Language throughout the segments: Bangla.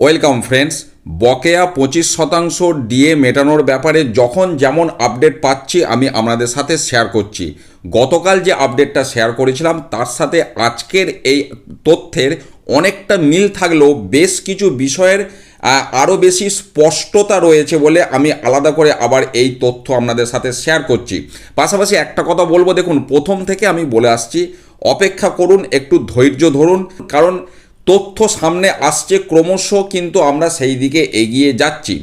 ওয়েলকাম ফ্রেন্ডস বকেয়া পঁচিশ শতাংশ ডিএ মেটানোর ব্যাপারে যখন যেমন আপডেট পাচ্ছি, আমি আপনাদের সাথে শেয়ার করছি। গতকাল যে আপডেটটা শেয়ার করেছিলাম, তার সাথে আজকের এই তথ্যের অনেকটা মিল থাকলেও বেশ কিছু বিষয়ের আরও বেশি স্পষ্টতা রয়েছে বলে আমি আলাদা করে আবার এই তথ্য আপনাদের সাথে শেয়ার করছি। পাশাপাশি একটা কথা বলব, দেখুন, প্রথম থেকে আমি বলে আসছি, অপেক্ষা করুন, একটু ধৈর্য ধরুন, কারণ তথ্য সামনে আসছে, ক্রমশ কিন্তু আমরা সেই দিকে এগিয়ে যাচ্ছি।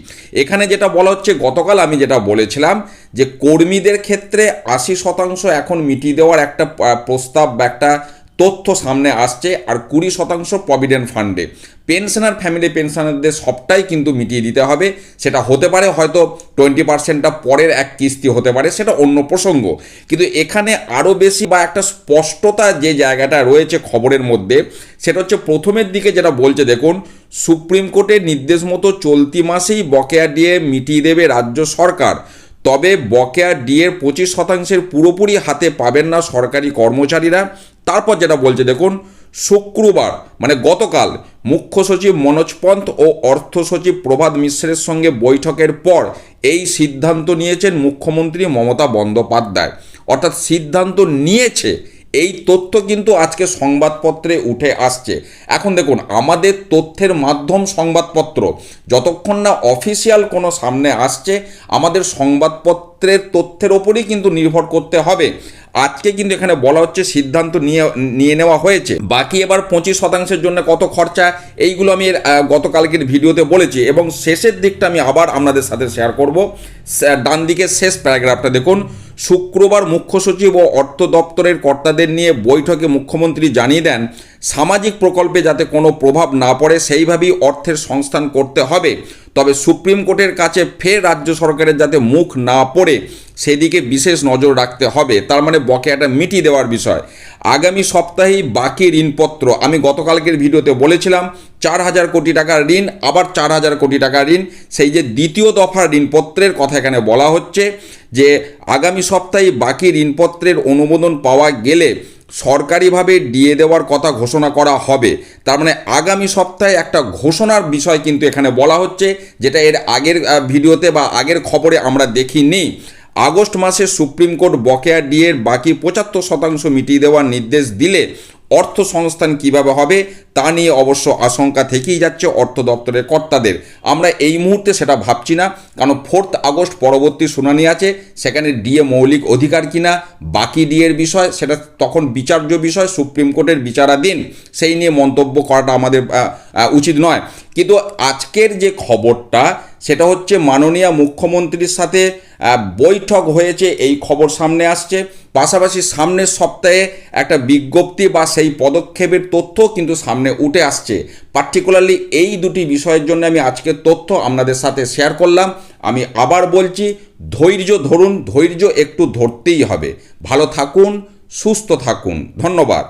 এখানে যেটা বলা হচ্ছে, গতকাল আমি যেটা বলেছিলাম যে কর্মীদের ক্ষেত্রে আশি শতাংশ এখন মিটিয়ে দেওয়ার একটা প্রস্তাব বা একটা তথ্য সামনে আসছে আর কুড়ি শতাংশ প্রভিডেন্ট ফান্ডে। পেনশনার ফ্যামিলি পেনশনারদের সবটাই কিন্তু মিটিয়ে দিতে হবে। সেটা হতে পারে হয়তো টোয়েন্টি পার্সেন্টটা পরের এক কিস্তি হতে পারে, সেটা অন্য প্রসঙ্গ। কিন্তু এখানে আরও বেশি বা একটা স্পষ্টতা যে জায়গাটা রয়েছে খবরের মধ্যে, সেটা হচ্ছে প্রথমের দিকে যেটা বলছে, দেখুন, সুপ্রিম কোর্টের নির্দেশ মতো চলতি মাসেই বকেয়া দিয়ে মিটিয়ে দেবে রাজ্য সরকার। তবে বকেয়া ডিএর পঁচিশ শতাংশের পুরোপুরি হাতে পাবেন না সরকারি কর্মচারীরা। তারপর যেটা বলছে, দেখুন, শুক্রবার মানে গতকাল মুখ্য সচিব মনোজ পন্থ ও অর্থ সচিব প্রভাত মিশ্রের সঙ্গে বৈঠকের পর এই সিদ্ধান্ত নিয়েছেন মুখ্যমন্ত্রী মমতা বন্দ্যোপাধ্যায়। অর্থাৎ সিদ্ধান্ত নিয়েছে এই তথ্য কিন্তু আজকে সংবাদপত্রে উঠে আসছে। এখন দেখুন, আমাদের তথ্যের মাধ্যম সংবাদপত্র। যতক্ষণ না অফিসিয়াল কোনো সামনে আসছে, আমাদের সংবাদপত্রের তথ্যের ওপরই কিন্তু নির্ভর করতে হবে। আজকে কিন্তু এখানে বলা হচ্ছে সিদ্ধান্ত নিয়ে নিয়ে নেওয়া হয়েছে। বাকি এবার পঁচিশ শতাংশের জন্য কত খরচা, এইগুলো আমি গতকালকের ভিডিওতে বলেছি এবং শেষের দিকটা আমি আবার আপনাদের সাথে শেয়ার করব। ডান দিকের শেষ প্যারাগ্রাফটা দেখুন। শুক্রবার মুখ্য সচিব ও অর্থ দপ্তরের কর্তাদের নিয়ে বৈঠকে মুখ্যমন্ত্রী জানিয়ে দেন, সামাজিক প্রকল্পে যাতে কোনো প্রভাব না পড়ে, সেইভাবেই অর্থের সংস্থান করতে হবে। তবে সুপ্রিম কোর্টের কাছে ফের রাজ্য সরকারের যাতে মুখ না পড়ে, সেদিকে বিশেষ নজর রাখতে হবে। তার মানে বকেয়াটা মিটিয়ে দেওয়ার বিষয়। আগামী সপ্তাহেই বাকি ঋণপত্র। আমি গতকালকের ভিডিওতে বলেছিলাম, চার হাজার কোটি টাকার ঋণ, আবার চার হাজার কোটি টাকার ঋণ। সেই যে দ্বিতীয় দফার ঋণপত্রের কথা এখানে বলা হচ্ছে যে, আগামী সপ্তাহে বাকি ঋণপত্রের অনুমোদন পাওয়া গেলে সরকারিভাবে দিয়ে দেওয়ার কথা ঘোষণা করা হবে। তার মানে আগামী সপ্তাহে একটা ঘোষণার বিষয় কিন্তু এখানে বলা হচ্ছে, যেটা এর আগের ভিডিওতে বা আগের খবরে আমরা দেখিনি। আগস্ট মাসে সুপ্রিম কোর্ট বকেয়া ডিএর বাকি পঁচাত্তর শতাংশ মিটিয়ে দেওয়ার নির্দেশ দিলে অর্থ সংস্থান কীভাবে হবে, তা নিয়ে অবশ্য আশঙ্কা থেকেই যাচ্ছে অর্থ দপ্তরের কর্তাদের। আমরা এই মুহূর্তে সেটা ভাবছি না, কারণ ফোর্থ আগস্ট পরবর্তী শুনানি আছে, সেখানে ডিএ মৌলিক অধিকার কিনা, বাকি ডিএর বিষয়, সেটা তখন বিচার্য বিষয়, সুপ্রিম কোর্টের বিচারাধীন, সেই নিয়ে মন্তব্য করাটা আমাদের উচিত নয়। কিন্তু আজকের যে খবরটা সেটা হচ্ছে মাননীয় মুখ্যমন্ত্রীর সাথে বৈঠক হয়েছে, এই খবর সামনে আসছে। পাশাপাশি সামনের সপ্তাহে একটা বিজ্ঞপ্তি বা সেই পদক্ষেপের তথ্য কিন্তু সামনে উঠে আসছে। পার্টিকুলারলি এই দুটি বিষয়ের জন্য আমি আজকের তথ্য আপনাদের সাথে শেয়ার করলাম। আমি আবার বলছি, ধৈর্য ধরুন, ধৈর্য একটু ধরতেই হবে। ভালো থাকুন, সুস্থ থাকুন। ধন্যবাদ।